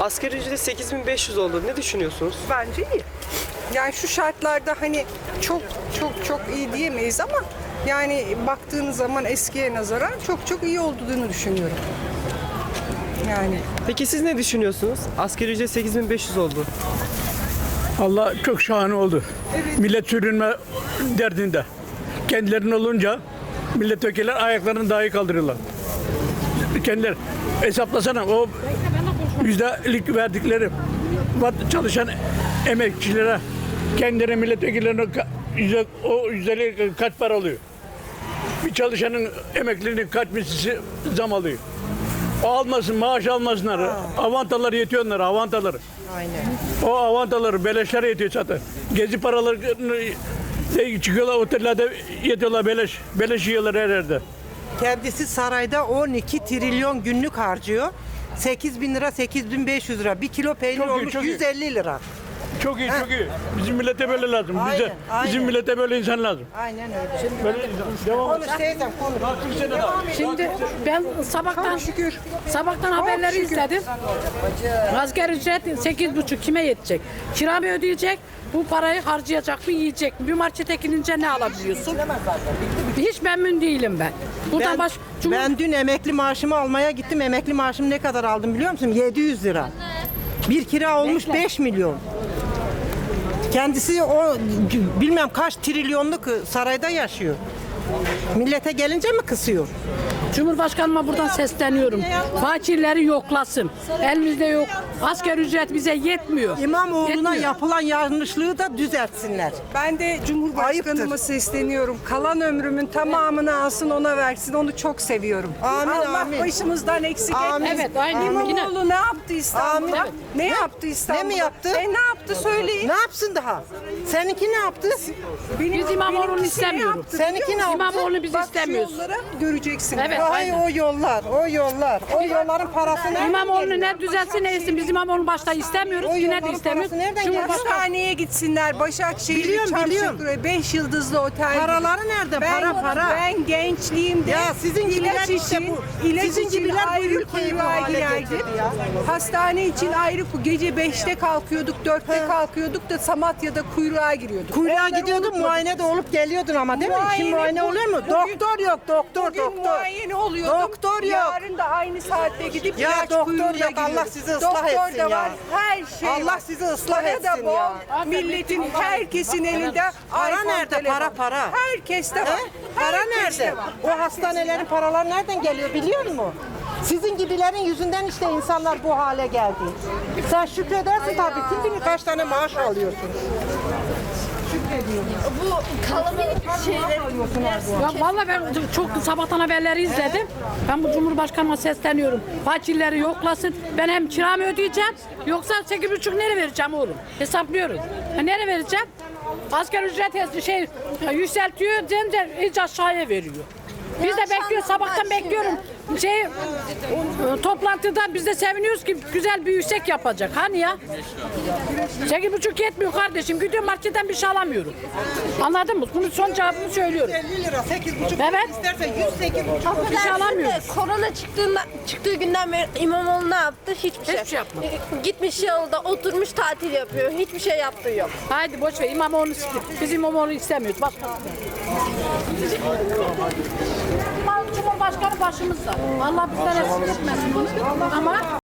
Asgari ücret 8500 oldu. Ne düşünüyorsunuz? Bence iyi. Yani şu şartlarda hani çok çok çok iyi diyemeyiz ama yani baktığınız zaman eskiye nazaran çok çok iyi olduğunu düşünüyorum. Yani Peki siz ne düşünüyorsunuz? Asgari ücret 8500 oldu. Allah çok şahane oldu. Millet sürünme derdinde. Kendilerinin olunca milletvekiller ayaklarını dahi kaldırıyorlar. Kendileri hesaplasana o yüzdelik verdikleri çalışan emekçilere kendileri milletvekillerine yüzde, o yüzdelik kaç para alıyor? Bir çalışanın emekliliğinin kaç mislisi zam alıyor? O almasın, maaş almasınlar. Avantaları yetiyor onlara, avantaları. O avantaları beleşlere yetiyor zaten. Gezi paralarını şey, çıkıyorlar otellerde yetiyorlar beleş. Beleş yiyorlar her yerde. Kendisi sarayda 12 trilyon günlük harcıyor. 8 bin lira, 8500 lira. Bir kilo peynir Çok iyi, olmuş iyi. 150 lira. Çok iyi, çok iyi. Bizim millete böyle lazım. Bize, Aynen, aynen. bizim millete böyle insan lazım. Aynen öyle. Böyle devam et. Konuş teyzem konuş. De. Şimdi ben sabahtan şükür. sabahtan haberleri şükür. izledim. Asgari ücret sekiz buçuk kime yetecek? Kira mı ödeyecek? Bu parayı harcayacak mı, yiyecek mi? Bir markete gidince ne alabiliyorsun? Hiç memnun değilim ben. Buradan Ben, baş Cumhur- ben dün emekli maaşımı almaya gittim. Emekli maaşımı ne kadar aldım biliyor musun? 700 lira. Bir kira olmuş 5 milyon. Kendisi o bilmem kaç trilyonluk sarayda yaşıyor. Millete gelince mi kısıyor? Cumhurbaşkanıma buradan sesleniyorum. Fakirleri yoklasın. Elimizde yok. Asgari ücret bize yetmiyor. İmamoğlu'na Yetmiyor. yapılan yanlışlığı da düzeltsinler. ben de Cumhurbaşkanıma Ayıptır. sesleniyorum. Kalan ömrümün tamamını alsın ona versin. Onu çok seviyorum. Amin, Allah amin. başımızdan eksik Amin. etmesin. Evet, aynen. İmamoğlu ne yaptı İstanbul'da? Amin. Ne yaptı İstanbul'da? Ne mi yaptı? E ne yaptı söyleyin. Ne yapsın daha? Seninki ne yaptı? Benim, Biz İmamoğlu'nu ne istemiyoruz. yaptı Seninki ne yaptı? İmamoğlu'nu biz Bak istemiyoruz. yollara göreceksin. Evet. Ay o yollar, o yollar. O yolların parası nereden İmamoğlu'nu ne düzelsin ne etsin. Biz İmamoğlu'nu başta istemiyoruz. O Yine de istemiyoruz. parası nereden geliyor? Cumhurbaşkanı Hastaneye gitsinler. Başakşehir, Biliyorum, biliyorum. 5 yıldızlı otel. Paraları nerede? Ben, Para, para. Ben gençliğimde Ya sizin gibiler ilaç işte bu. ilaç Sizin gibiler bu ülkeyi bu hale getirdi ya. Hastane için ayrı ku- gece 5'te kalkıyorduk, 4'te kalkıyorduk da Samatya'da kuyruğa giriyorduk. Kuyruğa gidiyordun, unutmadık. muayene de olup geliyordun ama değil mi? Şimdi Muayene bu- oluyor mu? bugün- doktor yok, doktor, Bugün doktor. muayene oluyordum. Doktor yok. Yarın da aynı saatte gidip Ya ilaç doktor kuyruğuna yok, Allah sizi ıslah Doktor etsin da ya. var, her şey Allah var. sizi ıslah Para etsin da bol. ya. Milletin, herkesin elinde Para iPhone nerede? telefon. Para, para. Herkeste var. He? Para Herkeste nerede? var. O hastanelerin paraları nereden geliyor biliyor musun? Sizin gibilerin yüzünden işte insanlar bu hale geldi. Sen şükredersin tabii. Kim bilir kaç tane maaş alıyorsun. Bu kalabalık şeyler Ya vallahi ben çok sabahtan haberleri izledim. Ben bu Cumhurbaşkanıma sesleniyorum. Fakirleri yoklasın. Ben hem kiramı ödeyeceğim. Yoksa sekiz buçuk nereye vereceğim oğlum? Hesaplıyoruz. Ha, nereye vereceğim? Asgari ücret hes- şey yükseltiyor. Zemce hiç aşağıya veriyor. Biz de bekliyoruz. Sabahtan bekliyorum. Şey toplantıda biz de seviniyoruz ki güzel bir yüksek yapacak. Hani ya? Sekiz buçuk yetmiyor kardeşim. Gidiyorum marketten bir şey alamıyorum. Anladın mı? Bunun son cevabını söylüyorum. 50 lira, 8,5 Evet. istersen 108 Bir şey alamıyoruz. Korona çıktığında, çıktığı günden beri İmamoğlu ne yaptı? Hiçbir şey. Hiçbir şey yapmadı. Gitmiş yolda oturmuş tatil yapıyor. Hiçbir şey yaptığı yok. Haydi boş ver İmamoğlu'nu biz İmamoğlu'nu istemiyoruz. Başka. Cumhurbaşkanı başımızda. Allah bizden eksik etmesin. Ama